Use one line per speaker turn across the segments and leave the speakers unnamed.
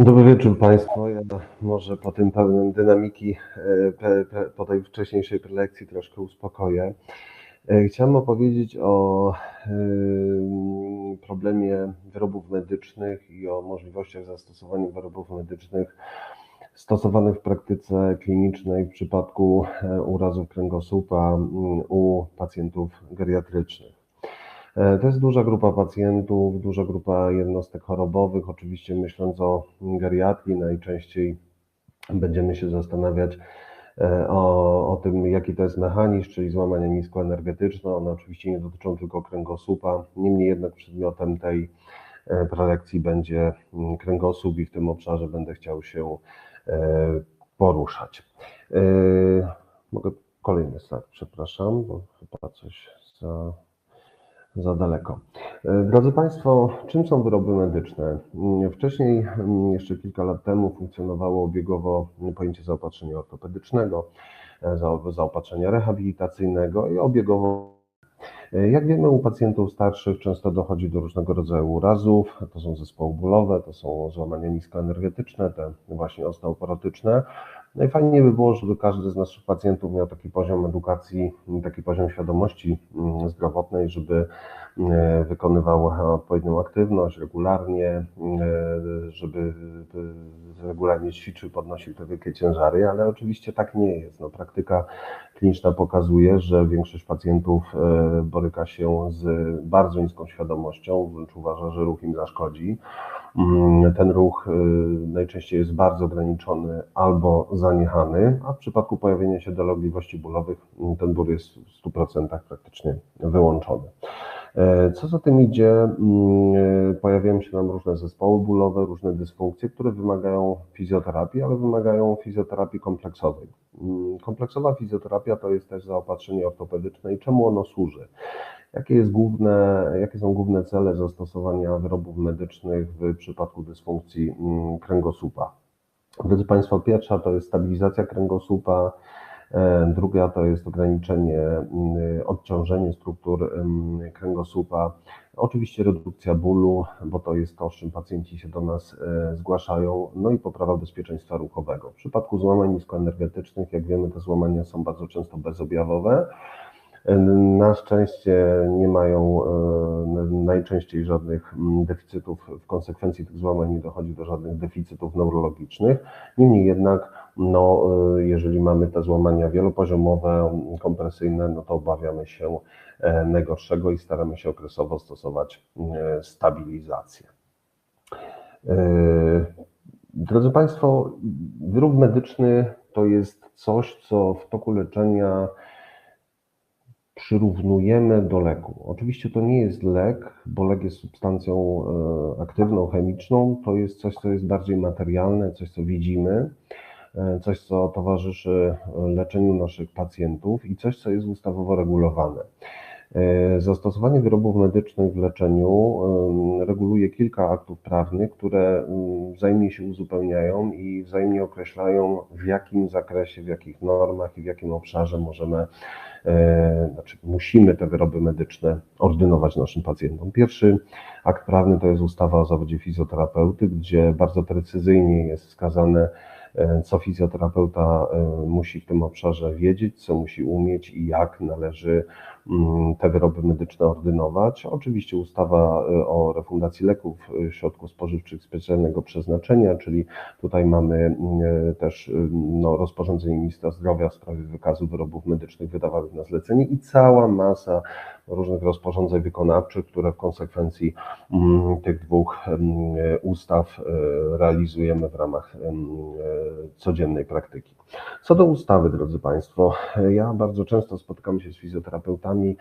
Dobry wieczór Państwu. Ja może po tym pełnym dynamiki, e, po tej wcześniejszej prelekcji troszkę uspokoję. E, Chciałem opowiedzieć o em, problemie wyrobów medycznych i o możliwościach zastosowania wyrobów medycznych stosowanych w praktyce klinicznej w przypadku e, urazów kręgosłupa u pacjentów geriatrycznych. E, To jest duża grupa pacjentów, duża grupa jednostek chorobowych. Oczywiście myśląc o geriatrii, najczęściej będziemy się zastanawiać e, o, o tym, jaki to jest mechanizm, czyli złamania niskoenergetyczne. One oczywiście nie dotyczą tylko kręgosłupa. Niemniej jednak przedmiotem tej e, prelekcji będzie mm, kręgosłup i w tym obszarze będę chciał się poruszać. Mogę kolejny slajd, przepraszam, bo chyba coś za za daleko. E, Drodzy Państwo, czym są wyroby medyczne? Mm, Wcześniej, mm, jeszcze kilka lat temu, funkcjonowało obiegowo pojęcie zaopatrzenia ortopedycznego, e, za- zaopatrzenia rehabilitacyjnego i obiegowo. E, Jak wiemy, u pacjentów starszych często dochodzi do różnego rodzaju urazów. To są zespoły bólowe, to są złamania niskoenergetyczne, te właśnie osteoporotyczne. I fajnie by było, żeby każdy z naszych pacjentów miał taki poziom edukacji, taki poziom świadomości mm, zdrowotnej, żeby e, wykonywał odpowiednią aktywność regularnie, e, żeby e, regularnie ćwiczył, podnosił te wielkie ciężary, ale oczywiście tak nie jest. No, praktyka kliniczna pokazuje, że większość pacjentów e, boryka się z bardzo niską świadomością, wręcz uważa, że ruch im zaszkodzi. Mm, Ten ruch y, najczęściej jest bardzo ograniczony albo zaniechany, a w przypadku pojawienia się dolegliwości bólowych mm, ten ból jest w 100% praktycznie wyłączony. E, Co za tym idzie, mm, pojawiają się nam różne zespoły bólowe, różne dysfunkcje, które wymagają fizjoterapii, ale wymagają fizjoterapii kompleksowej. Mm, Kompleksowa fizjoterapia to jest też zaopatrzenie ortopedyczne i czemu ono służy? Jakie, jest główne, jakie są główne cele zastosowania wyrobów medycznych w przypadku dysfunkcji mm, kręgosłupa? Drodzy Państwo, pierwsza to jest stabilizacja kręgosłupa, e, druga to jest ograniczenie, mm, odciążenie struktur kręgosłupa, oczywiście redukcja bólu, bo to jest to, z czym pacjenci się do nas e, zgłaszają, no i poprawa bezpieczeństwa ruchowego. W przypadku złamań niskoenergetycznych, jak wiemy, te złamania są bardzo często bezobjawowe. Na szczęście nie mają e, najczęściej żadnych mm, deficytów, w konsekwencji tych złamań nie dochodzi do żadnych deficytów neurologicznych. Niemniej jednak, no, e, jeżeli mamy te złamania wielopoziomowe, kompresyjne, no to obawiamy się e, najgorszego i staramy się okresowo stosować stabilizację. Drodzy Państwo, wyrób medyczny to jest coś, co w toku leczenia przyrównujemy do leku. Oczywiście to nie jest lek, bo lek jest substancją e, aktywną, chemiczną. To jest coś, co jest bardziej materialne, coś, co widzimy, e, coś, co towarzyszy e, leczeniu naszych pacjentów i coś, co jest ustawowo regulowane. E, Zastosowanie wyrobów medycznych w leczeniu reguluje kilka aktów prawnych, które mm, wzajemnie się uzupełniają i wzajemnie określają, w jakim zakresie, w jakich normach i w jakim obszarze możemy, e, znaczy musimy te wyroby medyczne ordynować naszym pacjentom. Pierwszy akt prawny to jest ustawa o zawodzie fizjoterapeuty, gdzie bardzo precyzyjnie jest wskazane, e, co fizjoterapeuta musi w tym obszarze wiedzieć, co musi umieć i jak należy te wyroby medyczne ordynować. Oczywiście ustawa e, o refundacji leków, e, środków spożywczych specjalnego przeznaczenia, czyli tutaj mamy mm, e, też no, rozporządzenie ministra zdrowia w sprawie wykazu wyrobów medycznych wydawanych na zlecenie i cała masa różnych rozporządzeń wykonawczych, które w konsekwencji mm, tych dwóch mm, ustaw realizujemy w ramach codziennej praktyki. Co do ustawy, drodzy Państwo, ja bardzo często spotykam się z fizjoterapeutami,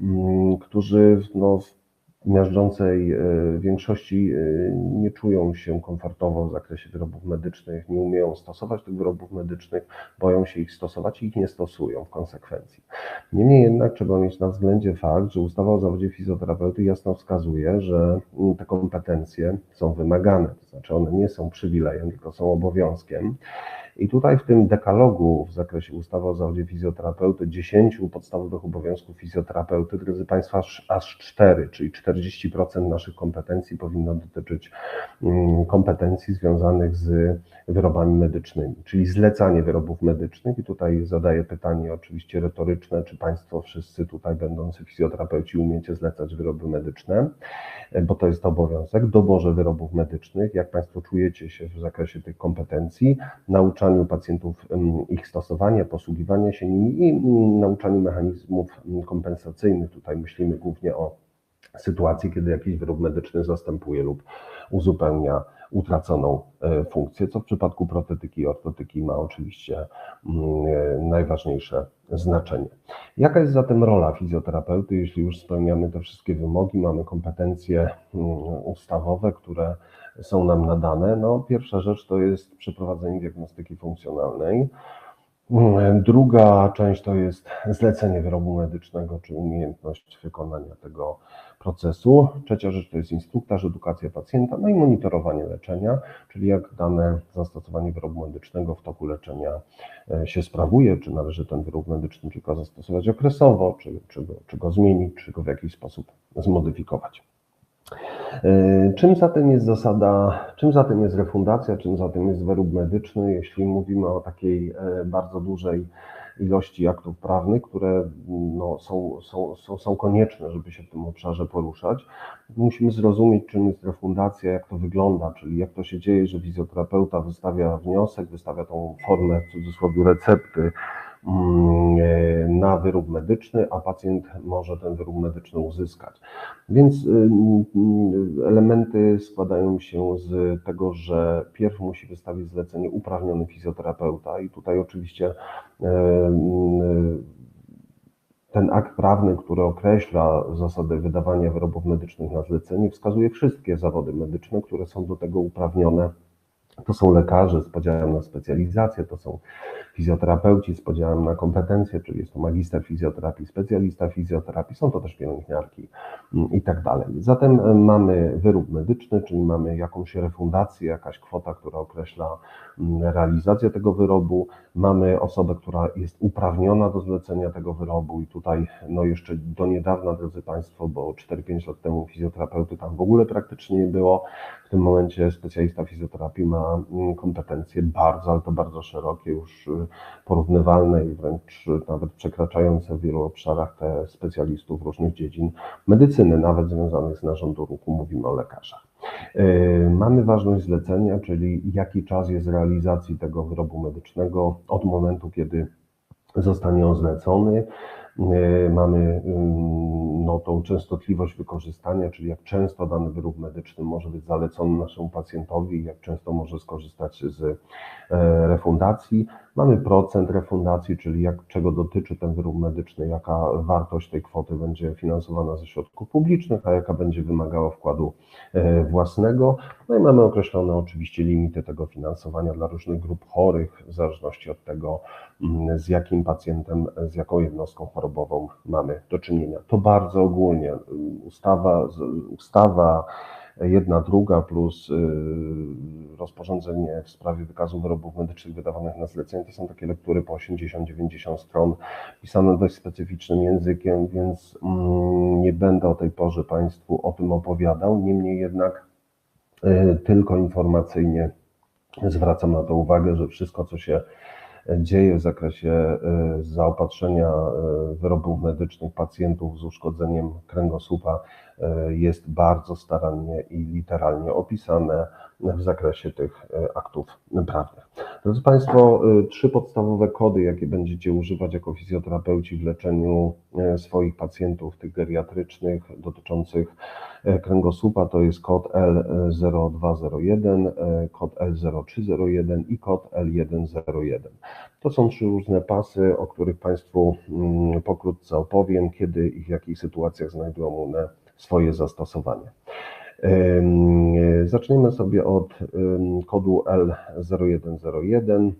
mm, którzy no, w miażdżącej e, większości e, nie czują się komfortowo w zakresie wyrobów medycznych, nie umieją stosować tych wyrobów medycznych, boją się ich stosować i ich nie stosują w konsekwencji. Niemniej jednak trzeba mieć na względzie fakt, że ustawa o zawodzie fizjoterapeuty jasno wskazuje, że mm, te kompetencje są wymagane, to znaczy one nie są przywilejem, tylko są obowiązkiem. I tutaj w tym dekalogu w zakresie ustawy o zawodzie fizjoterapeuty, 10 podstawowych obowiązków fizjoterapeuty, drodzy Państwo, aż, aż 4, czyli 40% naszych kompetencji powinno dotyczyć mm, kompetencji związanych z wyrobami medycznymi, czyli zlecanie wyrobów medycznych. I tutaj zadaję pytanie oczywiście retoryczne, czy Państwo wszyscy tutaj będący fizjoterapeuci umiecie zlecać wyroby medyczne, bo to jest obowiązek, doborze wyrobów medycznych, jak Państwo czujecie się w zakresie tych kompetencji, nauczaniu pacjentów ich stosowania, posługiwania się nimi i nauczaniu mechanizmów kompensacyjnych. Tutaj myślimy głównie o sytuacji, kiedy jakiś wyrób medyczny zastępuje lub uzupełnia utraconą e, funkcję, co w przypadku protetyki i ortotyki ma oczywiście mm, e, najważniejsze znaczenie. Jaka jest zatem rola fizjoterapeuty, jeśli już spełniamy te wszystkie wymogi, mamy kompetencje mm, ustawowe, które są nam nadane? No, pierwsza rzecz to jest przeprowadzenie diagnostyki funkcjonalnej. Mm, druga część to jest zlecenie wyrobu medycznego, czy umiejętność wykonania tego procesu. Trzecia rzecz to jest instruktaż, edukacja pacjenta, no i monitorowanie leczenia, czyli jak dane zastosowanie wyrobu medycznego w toku leczenia e, się sprawuje, czy należy ten wyrób medyczny tylko zastosować okresowo, czy, czy, go, czy go zmienić, czy go w jakiś sposób zmodyfikować. E, czym zatem jest zasada, czym zatem jest refundacja, czym zatem jest wyrób medyczny, jeśli mówimy o takiej e, bardzo dużej ilości aktów prawnych, które no, są, są, są, są konieczne, żeby się w tym obszarze poruszać. Musimy zrozumieć, czym jest refundacja, jak to wygląda, czyli jak to się dzieje, że fizjoterapeuta wystawia wniosek, wystawia tą formę w cudzysłowie recepty na wyrób medyczny, a pacjent może ten wyrób medyczny uzyskać. Więc y, y, elementy składają się z tego, że pierw musi wystawić zlecenie uprawniony fizjoterapeuta i tutaj oczywiście e, mm, ten akt prawny, który określa zasady wydawania wyrobów medycznych na zlecenie, wskazuje wszystkie zawody medyczne, które są do tego uprawnione. To są lekarze z podziałem na specjalizację, to są fizjoterapeuci z podziałem na kompetencje, czyli jest to magister fizjoterapii, specjalista fizjoterapii, są to też pielęgniarki mm, i tak dalej. Zatem e, mamy wyrób medyczny, czyli mamy jakąś refundację, jakaś kwota, która określa mm, realizację tego wyrobu, mamy osobę, która jest uprawniona do zlecenia tego wyrobu i tutaj no jeszcze do niedawna, drodzy Państwo, bo 4-5 lat temu fizjoterapeuty tam w ogóle praktycznie nie było, w tym momencie specjalista fizjoterapii ma mm, kompetencje bardzo, ale to bardzo szerokie, już y, porównywalne i wręcz nawet przekraczające w wielu obszarach te specjalistów różnych dziedzin medycyny, nawet związanych z narządu ruchu, mówimy o lekarzach. Y, mamy ważność zlecenia, czyli jaki czas jest realizacji tego wyrobu medycznego od momentu, kiedy zostanie on zlecony. Y, mamy no, tą częstotliwość wykorzystania, czyli jak często dany wyrób medyczny może być zalecony naszemu pacjentowi, jak często może skorzystać z e, refundacji. Mamy procent refundacji, czyli jak, czego dotyczy ten wyrób medyczny, jaka wartość tej kwoty będzie finansowana ze środków publicznych, a jaka będzie wymagała wkładu e, własnego. No i mamy określone oczywiście limity tego finansowania dla różnych grup chorych, w zależności od tego, mm, z jakim pacjentem, z jaką jednostką chorobową mamy do czynienia. To bardzo ogólnie. Ustawa, ustawa jedna, druga plus y, rozporządzenie w sprawie wykazu wyrobów medycznych wydawanych na zlecenie. To są takie lektury po 80-90 stron, pisane dość specyficznym językiem, więc mm, nie będę o tej porze Państwu o tym opowiadał. Niemniej jednak y, tylko informacyjnie zwracam na to uwagę, że wszystko, co się dzieje w zakresie y, zaopatrzenia wyrobów medycznych pacjentów z uszkodzeniem kręgosłupa E, jest bardzo starannie i literalnie opisane w zakresie tych e, aktów prawnych. Drodzy Państwo, e, trzy podstawowe kody, jakie będziecie używać jako fizjoterapeuci w leczeniu swoich pacjentów, tych geriatrycznych, dotyczących kręgosłupa, to jest kod L0201, kod L0301 i kod L101. To są trzy różne pasy, o których Państwu mm, pokrótce opowiem, kiedy i w jakich sytuacjach znajdują one swoje zastosowanie. Zaczniemy sobie od kodu L0101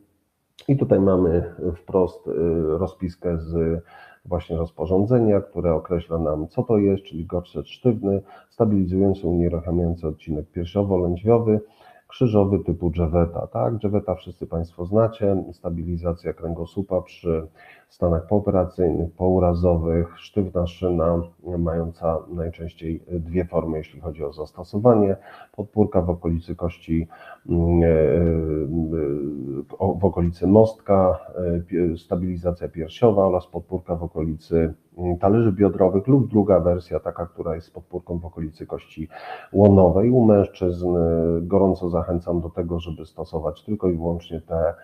i tutaj mamy wprost y, rozpiskę z właśnie rozporządzenia, które określa nam, co to jest, czyli gorset sztywny, stabilizujący unieruchamiający odcinek piersiowo-lędźwiowy, krzyżowy typu Jeveta, tak? Jeveta wszyscy Państwo znacie, stabilizacja kręgosłupa przy stanach pooperacyjnych, pourazowych, sztywna szyna, mająca najczęściej dwie formy, jeśli chodzi o zastosowanie, podpórka w okolicy kości, mm, e, e, w okolicy mostka, e, stabilizacja piersiowa oraz podpórka w okolicy mm, talerzy biodrowych lub druga wersja, taka, która jest podpórką w okolicy kości łonowej. U mężczyzn gorąco zachęcam do tego, żeby stosować tylko i wyłącznie te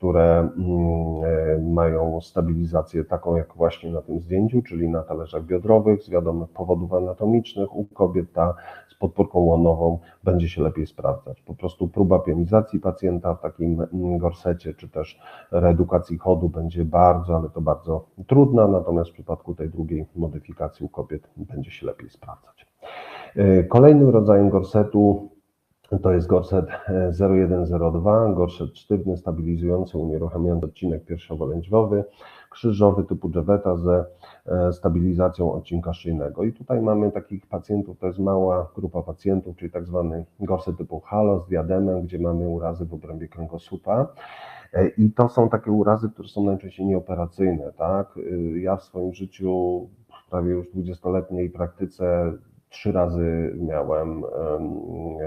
które mm, e, mają stabilizację taką jak właśnie na tym zdjęciu, czyli na talerzach biodrowych z wiadomych powodów anatomicznych. U kobiet ta z podpórką łonową będzie się lepiej sprawdzać. Po prostu próba pionizacji pacjenta w takim mm, gorsecie, czy też reedukacji chodu będzie bardzo, ale to bardzo trudna, natomiast w przypadku tej drugiej modyfikacji u kobiet będzie się lepiej sprawdzać. E, kolejnym rodzajem gorsetu to jest gorset 0102, e, gorset sztywny, stabilizujący, unieruchamiający odcinek piersiowo-lędźwiowy, krzyżowy typu Jeveta ze e, stabilizacją odcinka szyjnego. I tutaj mamy takich pacjentów, to jest mała grupa pacjentów, czyli tak zwany gorset typu halo z diademem, gdzie mamy urazy w obrębie kręgosłupa. E, I to są takie urazy, które są najczęściej nieoperacyjne, tak? Ja w swoim życiu, w prawie już 20-letniej praktyce, trzy razy miałem um,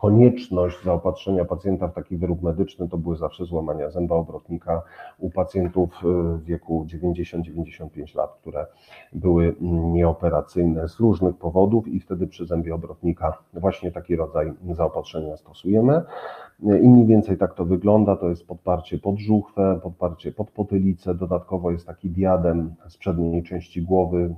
konieczność zaopatrzenia pacjenta w taki wyrób medyczny to były zawsze złamania zęba obrotnika u pacjentów y, w wieku 90-95 lat, które były nieoperacyjne z różnych powodów i wtedy przy zębie obrotnika właśnie taki rodzaj zaopatrzenia stosujemy. I mniej więcej tak to wygląda, to jest podparcie pod żuchwę, podparcie pod potylicę, dodatkowo jest taki diadem z przedniej części głowy,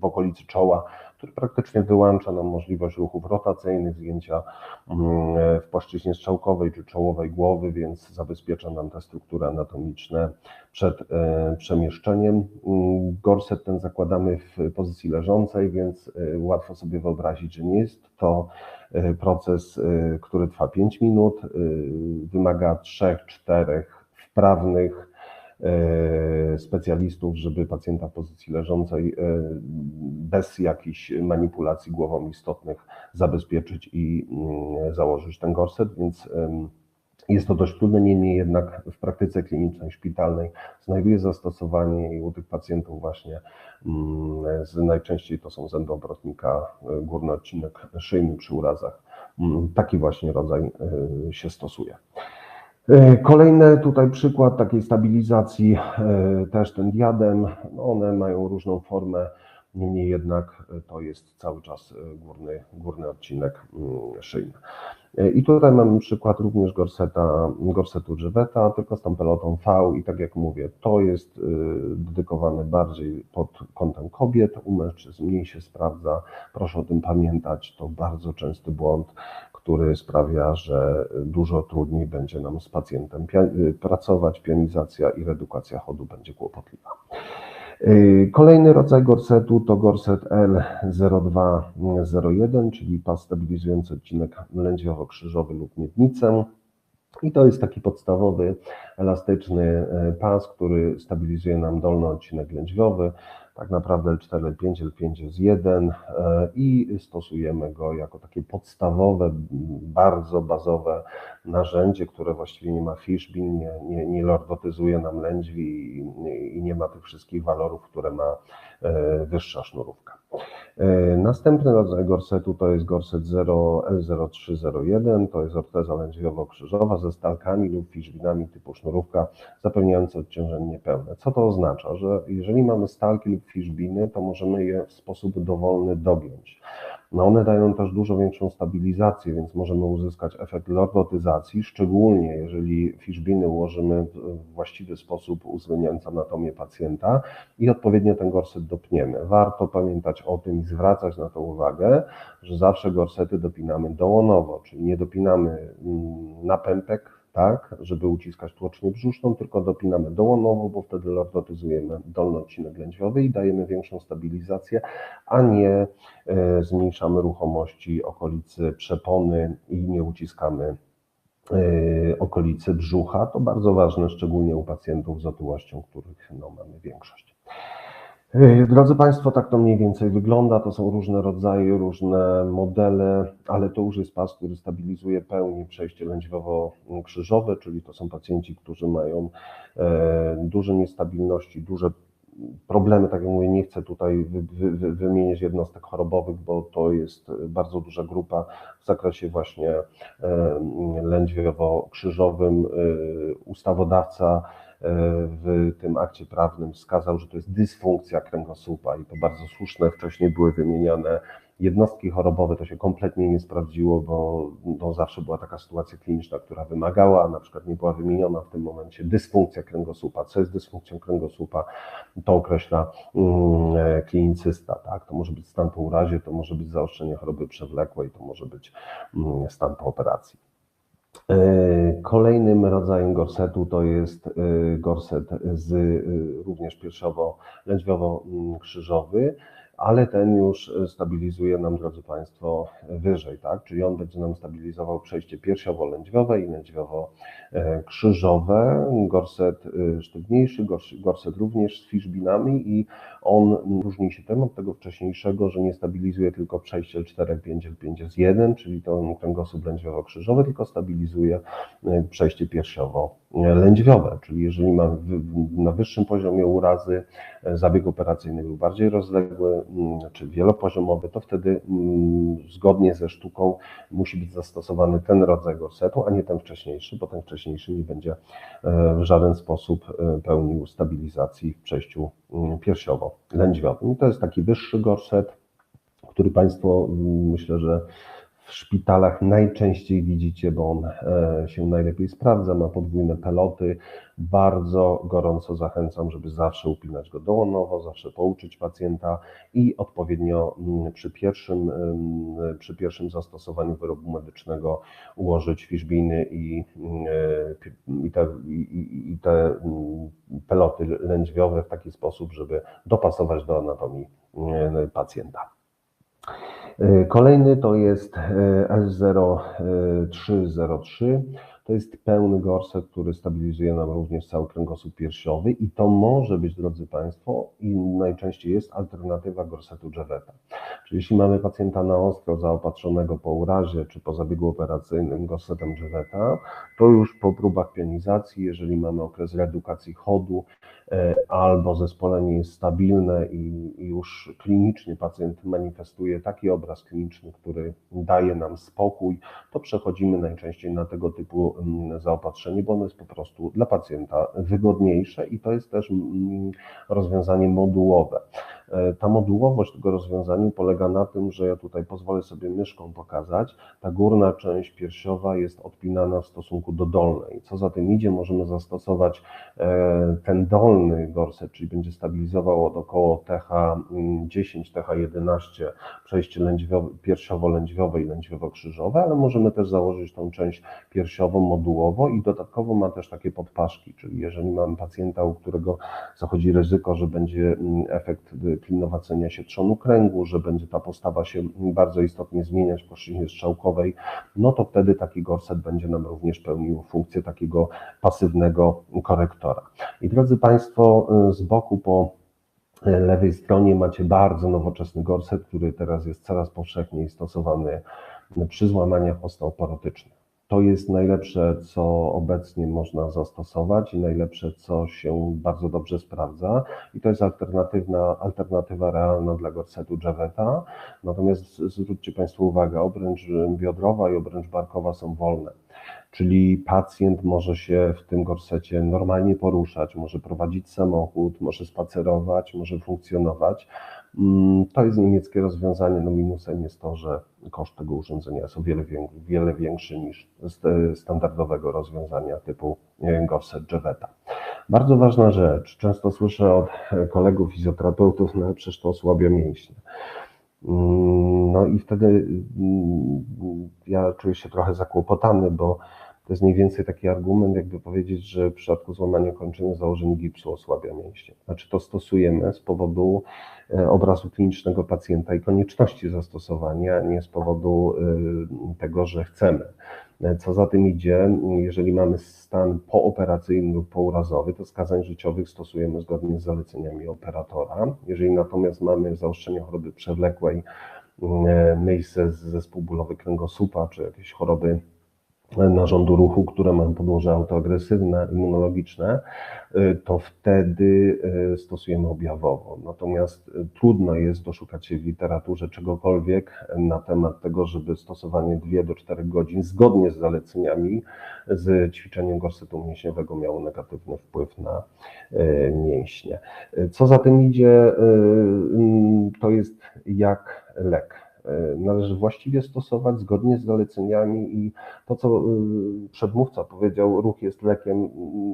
w okolicy czoła, który praktycznie wyłącza nam możliwość ruchów rotacyjnych, zdjęcia mm, w płaszczyźnie strzałkowej czy czołowej głowy, więc zabezpiecza nam te struktury anatomiczne przed e, przemieszczeniem. Mm, gorset ten zakładamy w pozycji leżącej, więc e, łatwo sobie wyobrazić, że nie jest to e, proces, który trwa 5 minut, wymaga 3-4 wprawnych, specjalistów, żeby pacjenta w pozycji leżącej e, bez jakichś manipulacji głową istotnych zabezpieczyć i mm, założyć ten gorset, więc jest to dość trudne, niemniej jednak w praktyce klinicznej, szpitalnej znajduje zastosowanie i u tych pacjentów właśnie mm, z, najczęściej to są zęby obrotnika, e, górny odcinek szyjny przy urazach. Mm, taki właśnie rodzaj się stosuje. E, kolejny tutaj przykład takiej stabilizacji, e, też ten diadem, no one mają różną formę, niemniej jednak e, to jest cały czas górny, górny odcinek mm, szyjny. I tutaj mamy przykład również gorseta, gorsetu Żyweta, tylko z tą pelotą V. I tak jak mówię, to jest dedykowane bardziej pod kątem kobiet, u mężczyzn mniej się sprawdza, proszę o tym pamiętać, to bardzo częsty błąd, który sprawia, że dużo trudniej będzie nam z pacjentem pracować, pionizacja i redukacja chodu będzie kłopotliwa. Y, kolejny rodzaj gorsetu to gorset L0201, czyli pas stabilizujący odcinek lędźwiowo-krzyżowy lub miednicę. I to jest taki podstawowy, elastyczny y, pas, który stabilizuje nam dolny odcinek lędźwiowy tak naprawdę L4, L5, L5 jest 1 i stosujemy go jako takie podstawowe, bardzo bazowe narzędzie, które właściwie nie ma fishbin, nie, nie, nie lordotyzuje nam lędźwi i, i nie ma tych wszystkich walorów, które ma e, wyższa sznurówka. E, następny rodzaj gorsetu to jest gorset 0 L0301, to jest orteza lędźwiowo-krzyżowa ze stalkami lub fiszbinami typu sznurówka zapewniające odciążenie niepełne. Co to oznacza? Że jeżeli mamy stalki lub fiszbiny, to możemy je w sposób dowolny dogiąć. No one dają też dużo większą stabilizację, więc możemy uzyskać efekt lordotyzacji, szczególnie jeżeli fiszbiny ułożymy w właściwy sposób, uwzględniając anatomię pacjenta i odpowiednio ten gorset dopniemy. Warto pamiętać o tym i zwracać na to uwagę, że zawsze gorsety dopinamy dołonowo, czyli nie dopinamy mm, na pępek, tak, żeby uciskać tłocznię brzuszną, tylko dopinamy dołonowo, bo wtedy lordotyzujemy dolny odcinek lędźwiowy i dajemy większą stabilizację, a nie e, zmniejszamy ruchomości okolicy przepony i nie uciskamy e, okolicy brzucha. To bardzo ważne, szczególnie u pacjentów z otyłością, których no, mamy większość. Drodzy Państwo, tak to mniej więcej wygląda. To są różne rodzaje, różne modele, ale to już jest pas, który stabilizuje pełni przejście lędźwiowo-krzyżowe, czyli to są pacjenci, którzy mają e, duże niestabilności, duże problemy, tak jak mówię, nie chcę tutaj wy, wy, wymienić jednostek chorobowych, bo to jest bardzo duża grupa w zakresie właśnie e, lędźwiowo-krzyżowym. E, ustawodawca w tym akcie prawnym wskazał, że to jest dysfunkcja kręgosłupa i to bardzo słuszne. Wcześniej były wymieniane jednostki chorobowe, to się kompletnie nie sprawdziło, bo no, zawsze była taka sytuacja kliniczna, która wymagała, a na przykład nie była wymieniona w tym momencie dysfunkcja kręgosłupa. Co jest dysfunkcją kręgosłupa? To określa mm, klinicysta. Tak? To może być stan po urazie, to może być zaostrzenie choroby przewlekłej, to może być mm, stan po operacji. E, kolejnym rodzajem gorsetu to jest e, gorset z e, również piersiowo-lędźwiowo-krzyżowy ale ten już stabilizuje nam, drodzy Państwo, wyżej, tak? Czyli on będzie nam stabilizował przejście piersiowo-lędźwiowe i lędźwiowo-krzyżowe, gorset e, sztywniejszy, gorset również z fiszbinami i on różni się tym od tego wcześniejszego, że nie stabilizuje tylko przejście L4, L5, L5 z 1, czyli to kręgosłup lędźwiowo-krzyżowy, tylko stabilizuje e, przejście piersiowo-lędźwiowe, czyli jeżeli mamy na wyższym poziomie urazy zabieg operacyjny był bardziej rozległy, mm, czy wielopoziomowy, to wtedy mm, zgodnie ze sztuką musi być zastosowany ten rodzaj gorsetu, a nie ten wcześniejszy, bo ten wcześniejszy nie będzie e, w żaden sposób e, pełnił stabilizacji w przejściu mm, piersiowo-lędźwiowym. To jest taki wyższy gorset, który Państwo myślę, że w szpitalach najczęściej widzicie, bo on e, się najlepiej sprawdza, ma podwójne peloty. Bardzo gorąco zachęcam, żeby zawsze upinać go dołonowo, zawsze pouczyć pacjenta i odpowiednio mm, przy pierwszym, mm, przy pierwszym zastosowaniu wyrobu medycznego ułożyć fiszbiny i, mm, i, te, i, i te peloty lędźwiowe w taki sposób, żeby dopasować do anatomii pacjenta. E, kolejny to jest L0303. To jest pełny gorset, który stabilizuje nam również cały kręgosłup piersiowy i to może być, drodzy Państwo, i najczęściej jest alternatywa gorsetu Jeveta. Czyli jeśli mamy pacjenta na ostro zaopatrzonego po urazie czy po zabiegu operacyjnym gorsetem Jeveta, to już po próbach pionizacji, jeżeli mamy okres reedukacji chodu e, albo zespolenie jest stabilne i już klinicznie pacjent manifestuje taki obraz kliniczny, który daje nam spokój, to przechodzimy najczęściej na tego typu Mm, zaopatrzenie, bo ono jest po prostu dla pacjenta wygodniejsze i to jest też mm, rozwiązanie modułowe. E, ta modułowość tego rozwiązania polega na tym, że ja tutaj pozwolę sobie myszką pokazać, ta górna część piersiowa jest odpinana w stosunku do dolnej. Co za tym idzie, możemy zastosować e, ten dolny gorset, czyli będzie stabilizował od około TH10, TH11 przejście piersiowo-lędźwiowe i lędźwiowo-krzyżowe, ale możemy też założyć tą część piersiową modułowo i dodatkowo ma też takie podpaszki, czyli jeżeli mamy pacjenta, u którego zachodzi ryzyko, że będzie mm, efekt klinowania się trzonu kręgu, że będzie ta postawa się bardzo istotnie zmieniać w płaszczyźnie strzałkowej, no to wtedy taki gorset będzie nam również pełnił funkcję takiego pasywnego korektora. I drodzy Państwo, z boku po lewej stronie macie bardzo nowoczesny gorset, który teraz jest coraz powszechniej stosowany przy złamaniach osteoporotycznych. To jest najlepsze, co obecnie można zastosować i najlepsze, co się bardzo dobrze sprawdza. I to jest alternatywna, alternatywa realna dla gorsetu Javeta. Natomiast zwróćcie Państwo uwagę, obręcz biodrowa i obręcz barkowa są wolne. Czyli pacjent może się w tym gorsecie normalnie poruszać, może prowadzić samochód, może spacerować, może funkcjonować. Mm, to jest niemieckie rozwiązanie. No minusem jest to, że koszt tego urządzenia jest o wiele, wiele większy niż standardowego rozwiązania typu Gorset Jeveta. Bardzo ważna rzecz. Często słyszę od kolegów fizjoterapeutów, no przecież to osłabia mięśnie. Mm, no i wtedy mm, ja czuję się trochę zakłopotany, bo to jest mniej więcej taki argument, jakby powiedzieć, że w przypadku złamania kończyny założeń gipsu osłabia mięśnie. Znaczy to stosujemy z powodu e, obrazu klinicznego pacjenta i konieczności zastosowania, nie z powodu e, tego, że chcemy. Co za tym idzie, jeżeli mamy stan pooperacyjny lub pourazowy, to skazań życiowych stosujemy zgodnie z zaleceniami operatora. Jeżeli natomiast mamy zaostrzenie choroby przewlekłej, miejsce zespół bólowy kręgosłupa czy jakieś choroby narządu ruchu, które mają podłoże autoagresywne, immunologiczne, y, to wtedy y, stosujemy objawowo. Natomiast y, trudno jest doszukać się w literaturze czegokolwiek na temat tego, żeby stosowanie 2 do 4 godzin zgodnie z zaleceniami z ćwiczeniem gorsetu mięśniowego miało negatywny wpływ na mięśnie. Co za tym idzie, to jest jak lek należy właściwie stosować zgodnie z zaleceniami i to, co e, przedmówca powiedział, ruch jest lekiem,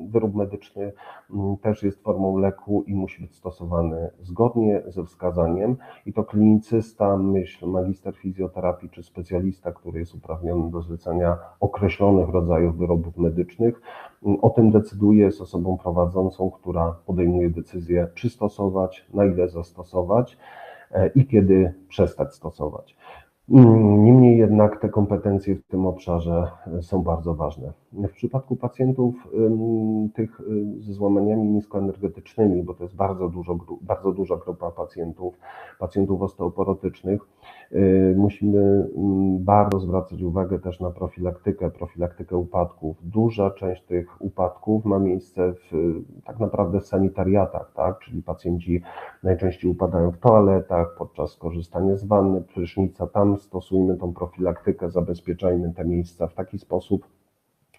wyrób medyczny też jest formą leku i musi być stosowany zgodnie ze wskazaniem i to klinicysta, myśl, magister fizjoterapii czy specjalista, który jest uprawniony do zlecenia określonych rodzajów wyrobów medycznych, o tym decyduje z osobą prowadzącą, która podejmuje decyzję, czy stosować, na ile zastosować. E, i kiedy przestać stosować. Mm, niemniej jednak te kompetencje w tym obszarze e, są bardzo ważne. W przypadku pacjentów tych y, ze złamaniami niskoenergetycznymi, bo to jest bardzo, dużo, bardzo duża grupa pacjentów, pacjentów osteoporotycznych, musimy bardzo zwracać uwagę też na profilaktykę, profilaktykę upadków. Duża część tych upadków ma miejsce w tak naprawdę w sanitariatach, tak? czyli pacjenci najczęściej upadają w toaletach, podczas korzystania z wanny, prysznica, tam stosujmy tą profilaktykę, zabezpieczajmy te miejsca w taki sposób,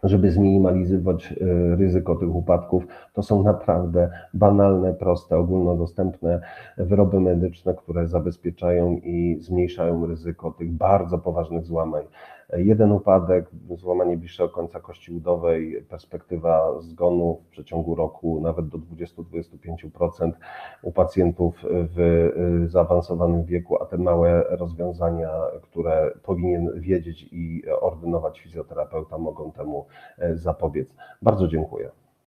żeby zminimalizować e, ryzyko tych upadków. To są naprawdę banalne, proste, ogólnodostępne wyroby medyczne, które zabezpieczają i zmniejszają ryzyko tych bardzo poważnych złamań jeden upadek, złamanie bliższego końca kości udowej, perspektywa zgonu w przeciągu roku nawet do 20-25% u pacjentów w y, zaawansowanym wieku, a te małe rozwiązania, które powinien wiedzieć i ordynować fizjoterapeuta, mogą temu e, zapobiec. Bardzo dziękuję.